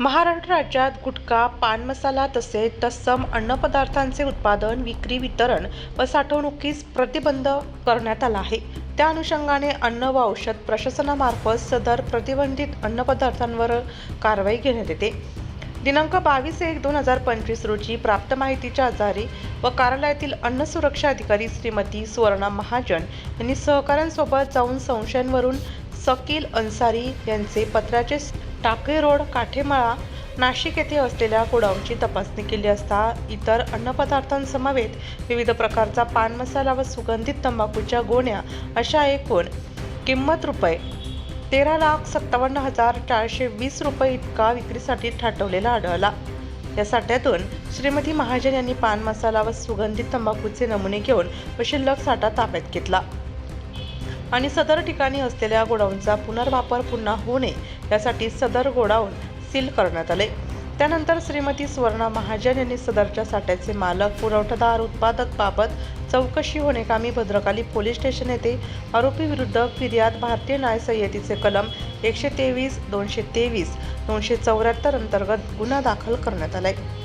महाराष्ट्र राज्यात गुटखा पान मसाला तसेच तत्सम अन्नपदार्थांचे उत्पादन विक्री वितरण व साठवणुकीस प्रतिबंध करण्यात आला आहे. त्या अनुषंगाने अन्न व औषध प्रशासनामार्फत सदर प्रतिबंधित अन्नपदार्थांवर कारवाई घेण्यात येते. दिनांक बावीस एक दोन हजार पंचवीस रोजी प्राप्त माहितीच्या आधारे व कार्यालयातील अन्न सुरक्षा अधिकारी श्रीमती सुवर्णा महाजन यांनी सहकाऱ्यांसोबत जाऊन संशयांवरून सकील अन्सारी यांचे पत्राचे टाके रोड काठेमाळा नाशिक येथे असलेल्या गोडाऊनची तपासणी केली असता इतर अन्नपदार्थांसमवेत विविध प्रकारचा पान मसाला व सुगंधित तंबाखूच्या गोण्या अशा एकूण किंमत रुपये तेरा लाख सत्तावन्न हजार चारशे वीस रुपये इतका विक्रीसाठी ठाठवलेला आढळला. या साठ्यातून श्रीमती महाजन यांनी पान मसाला व सुगंधित तंबाखूचे नमुने घेऊन व शिल्लक साठा ताब्यात घेतला. आणि सदर ठिकाणी असलेल्या गोडाऊनचा पुनर्वापर पुन्हा होऊ नये यासाठी सदर गोडाऊन सील करण्यात आले. त्यानंतर श्रीमती सुवर्णा महाजन यांनी सदरच्या साठ्याचे मालक पुरवठादार उत्पादक बाबत चौकशी होणेकामी भद्रकाली पोलीस स्टेशन येथे आरोपी विरुद्ध फिर्याद भारतीय न्याय संहितेचे कलम एकशे तेवीस दोनशे तेवीस दोनशे चौऱ्याहत्तर अंतर्गत गुन्हा दाखल करण्यात आला आहे